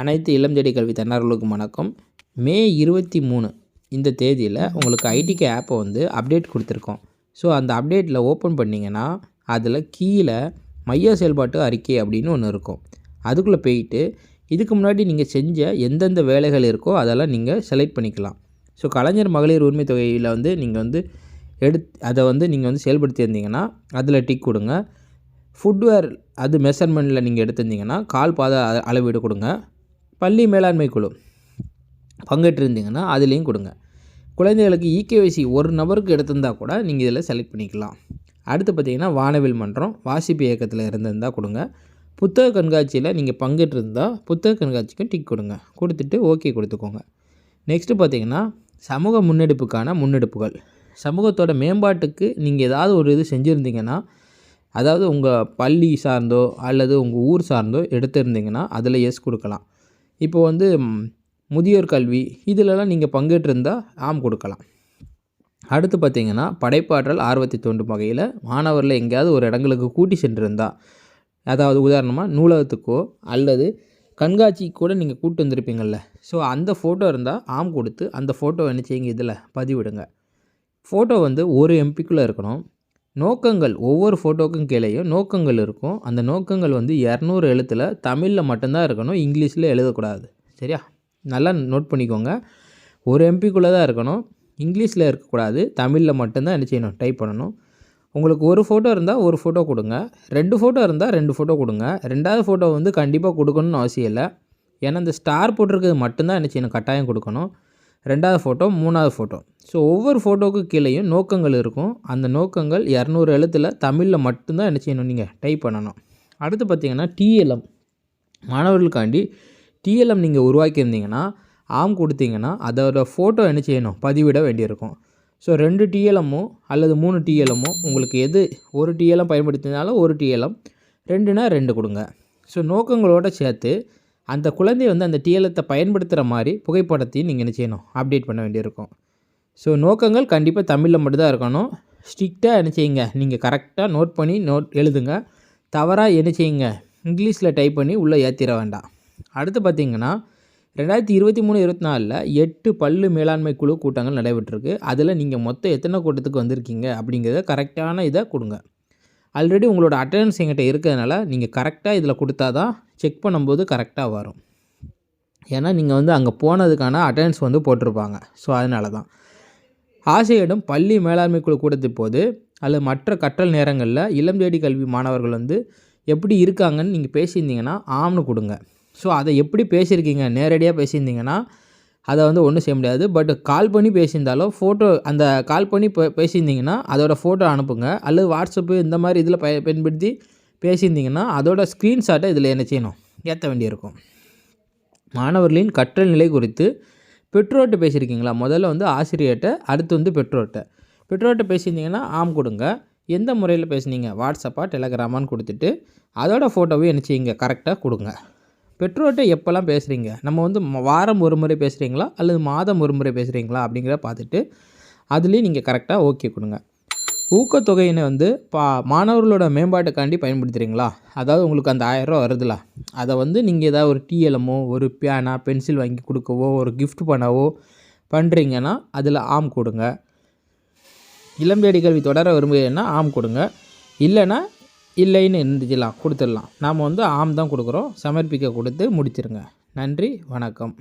அனைத்து இளம் தேடி கல்வி தன்னார்களுக்கும் வணக்கம். மே இருபத்தி மூணு இந்த தேதியில் உங்களுக்கு ஐடிகே ஆப்பை வந்து அப்டேட் கொடுத்துருக்கோம். ஸோ அந்த அப்டேட்டில் ஓப்பன் பண்ணிங்கன்னா அதில் கீழே மைய செயல்பாட்டு அறிக்கை அப்படின்னு ஒன்று இருக்கும். அதுக்குள்ளே போயிட்டு இதுக்கு முன்னாடி நீங்கள் செஞ்ச எந்தெந்த வேலைகள் இருக்கோ அதெல்லாம் நீங்கள் செலக்ட் பண்ணிக்கலாம். ஸோ கலைஞர் மகளிர் உரிமை தொகையில் வந்து நீங்கள் வந்து எடுத் அதை வந்து நீங்கள் வந்து செயல்படுத்தியிருந்தீங்கன்னா அதில் டிக் கொடுங்க. ஃபுட்வேர் அது மெஷர்மெண்ட்டில் நீங்கள் எடுத்திருந்தீங்கன்னா கால் பாத அளவீடு கொடுங்க. பள்ளி மேலாண்மை குழு பங்கேற்றிருந்தீங்கன்னா அதுலேயும் கொடுங்க. குழந்தைகளுக்கு இகேவைசி ஒரு நபருக்கு எடுத்திருந்தால் கூட நீங்கள் இதில் செலக்ட் பண்ணிக்கலாம். அடுத்து பார்த்திங்கன்னா வானவில் மன்றம் வாசிப்பு இயக்கத்தில் இருந்திருந்தால் கொடுங்க. புத்தக கண்காட்சியில் நீங்கள் பங்கேற்றிருந்தால் புத்தக கண்காட்சிக்கும் டிக் கொடுங்க. கொடுத்துட்டு ஓகே கொடுத்துக்கோங்க. நெக்ஸ்ட்டு பார்த்திங்கன்னா சமூக முன்னெடுப்புக்கான முன்னெடுப்புகள். சமூகத்தோட மேம்பாட்டுக்கு நீங்கள் ஏதாவது ஒரு இது செஞ்சுருந்தீங்கன்னா அதாவது உங்கள் பள்ளி சார்ந்தோ அல்லது உங்கள் ஊர் சார்ந்தோ எடுத்திருந்தீங்கன்னா அதில் எஸ் கொடுக்கலாம். இப்போ வந்து முதியோர் கல்வி இதிலலாம் நீங்கள் பங்கேற்றிருந்தால் ஆம் கொடுக்கலாம். அடுத்து பார்த்திங்கன்னா படைப்பாற்றல் ஆர்வத்தை தோண்டும் வகையில் மாணவரில் எங்கேயாவது ஒரு இடங்களுக்கு கூட்டி சென்றிருந்தா அதாவது உதாரணமாக நூலகத்துக்கோ அல்லது கண்காட்சி கூட நீங்கள் கூட்டு வந்திருப்பீங்கள்ல ஸோ அந்த ஃபோட்டோ இருந்தால் ஆம் கொடுத்து அந்த ஃபோட்டோ என்ன செய்யுங்க இதில் பதிவிடுங்க. ஃபோட்டோ வந்து ஒரு எம்பிக்குள்ளே இருக்கணும். நோக்கங்கள் ஒவ்வொரு ஃபோட்டோக்கும் கீழேயும் நோக்கங்கள் இருக்கும். அந்த நோக்கங்கள் வந்து இரநூறு எழுத்தில் தமிழில் மட்டும்தான் இருக்கணும் இங்கிலீஷில் எழுதக்கூடாது. சரியா? நல்லா நோட் பண்ணிக்கோங்க. ஒரு எம்பிக்குள்ளே தான் இருக்கணும் இங்கிலீஷில் இருக்கக்கூடாது தமிழில் மட்டும்தான் என்ன செய்யணும் டைப் பண்ணணும். உங்களுக்கு ஒரு ஃபோட்டோ இருந்தால் ஒரு ஃபோட்டோ கொடுங்க. ரெண்டு ஃபோட்டோ இருந்தால் ரெண்டு ஃபோட்டோ கொடுங்க. ரெண்டாவது ஃபோட்டோ வந்து கண்டிப்பாக கொடுக்கணும்னு அவசியம் இல்லை. ஏன்னா இந்த ஸ்டார் போட்டிருக்கிறது மட்டும்தான் என்ன செய்யணும் கட்டாயம் கொடுக்கணும். ரெண்டாவது ஃபோட்டோ மூணாவது ஃபோட்டோ ஸோ ஒவ்வொரு ஃபோட்டோவுக்கு கீழேயும் நோக்கங்கள் இருக்கும். அந்த நோக்கங்கள் இரநூறு எழுத்தில் தமிழில் மட்டும்தான் என்ன செய்யணும் நீங்கள் டைப் பண்ணணும். அடுத்து பார்த்திங்கன்னா டிஎல்எம் மாணவர்களுக்காண்டி டிஎல்எம் நீங்கள் உருவாக்கியிருந்தீங்கன்னா ஆம் கொடுத்தீங்கன்னா அதோட ஃபோட்டோ என்ன செய்யணும்? பதிவிட வேண்டியிருக்கும். ஸோ ரெண்டு டிஎல்எம்மோ அல்லது மூணு டிஎல்எம்மோ உங்களுக்கு எது ஒரு டிஎல்எம் பயன்படுத்தினாலும் ஒரு டிஎல்எம் ரெண்டுனா ரெண்டு கொடுங்க. ஸோ நோக்கங்களோடு சேர்த்து அந்த குழந்தை வந்து அந்த டிஎல்எத்தை பயன்படுத்துகிற மாதிரி புகைப்படத்தையும் நீங்கள் என்ன செய்யணும்? அப்டேட் பண்ண வேண்டியிருக்கும். ஸோ நோக்கங்கள் கண்டிப்பாக தமிழில் மட்டும்தான் இருக்கணும். ஸ்ட்ரிக்டாக என்ன செய்யுங்க? நீங்கள் கரெக்டாக நோட் பண்ணி நோட் எழுதுங்க. தவறாக என்ன செய்யுங்க? இங்கிலீஷில் டைப் பண்ணி உள்ளே ஏற்றிட வேண்டாம். அடுத்து பார்த்திங்கன்னா ரெண்டாயிரத்தி இருபத்தி மூணு இருபத்தி நாலில் எட்டு பல்லு மேலாண்மை குழு கூட்டங்கள் நடைபெற்றிருக்கு. அதில் நீங்கள் மொத்தம் எத்தனை கூட்டத்துக்கு வந்திருக்கீங்க? அப்படிங்கிறத கரெக்டான இதை கொடுங்க. ஆல்ரெடி உங்களோட அட்டண்டன்ஸ் எங்கிட்ட இருக்கிறதுனால நீங்கள் கரெக்டாக இதில் கொடுத்தா தான் செக் பண்ணும்போது கரெக்டாக வரும். ஏன்னா நீங்கள் வந்து அங்கே போனதுக்கான அட்டண்டன்ஸ் வந்து போட்டிருப்பாங்க. ஸோ அதனால தான் ஆசிரியரிடம் பள்ளி மேலாண்மை குழு கூட்டத்தின் போது அல்லது மற்ற கற்றல் நேரங்களில் இளம் தேடி கல்வி மாணவர்கள் வந்து எப்படி இருக்காங்கன்னு நீங்கள் பேசியிருந்தீங்கன்னா ஆம்னு கொடுங்க. ஸோ அதை எப்படி பேசியிருக்கீங்க? நேரடியாக பேசியிருந்தீங்கன்னா அதை வந்து ஒன்றும் செய்ய முடியாது. பட் கால் பண்ணி பேசியிருந்தாலும் ஃபோட்டோ அந்த கால் பண்ணி பேசியிருந்தீங்கன்னா அதோட ஃபோட்டோ அனுப்புங்க. அல்லது வாட்ஸ்அப்பு இந்த மாதிரி இதில் பய பயன்படுத்தி பேசியிருந்தீங்கன்னா அதோட ஸ்க்ரீன்ஷாட்டை இதில் என்ன செய்யணும்? ஏற்ற வேண்டியிருக்கும் மாணவர்களின் கற்றல் நிலை குறித்து பெற்றோர்கிட்ட பேசியிருக்கீங்களா? முதல்ல வந்து ஆசிரியர்கிட்ட அடுத்து வந்து பெற்றோர்கிட்ட. பெற்றோர்கிட்ட பேசியிருந்தீங்கன்னா ஆம் கொடுங்க. எந்த முறையில் பேசுனீங்க? வாட்ஸ்அப்பாக டெலகிராமான்னு கொடுத்துட்டு அதோட ஃபோட்டோவையும் என்ன செய்யுங்க? கரெக்டாக கொடுங்க. பெற்றோர்கிட்ட எப்போல்லாம் பேசுகிறீங்க நம்ம வந்து வாரம் ஒரு முறை பேசுகிறீங்களா அல்லது மாதம் ஒரு முறை பேசுகிறீங்களா அப்படிங்கிறத பார்த்துட்டு அதுலேயும் நீங்கள் கரெக்டாக ஓகே கொடுங்க. ஊக்கத்தொகையினை வந்து பா மாணவர்களோட மேம்பாட்டுக்காண்டி பயன்படுத்துகிறீங்களா அதாவது உங்களுக்கு அந்த ஆயிரரூவா வருதுல அதை வந்து நீங்கள் ஏதாவது ஒரு டிஎல்எம்மோ ஒரு பேனா பென்சில் வாங்கி கொடுக்கவோ ஒரு கிஃப்ட் பண்ணவோ பண்ணுறீங்கன்னா அதில் ஆம் கொடுங்க. இளம்பேடி கல்வி தொடர விரும்புகிறீங்கன்னா ஆம் கொடுங்க. இல்லைன்னா இல்லைன்னு இருந்துச்சுலாம் கொடுத்துடலாம். நாம் வந்து ஆம் தான் கொடுக்குறோம். சமர்ப்பிக்க கொடுத்து முடிச்சிருங்க. நன்றி வணக்கம்.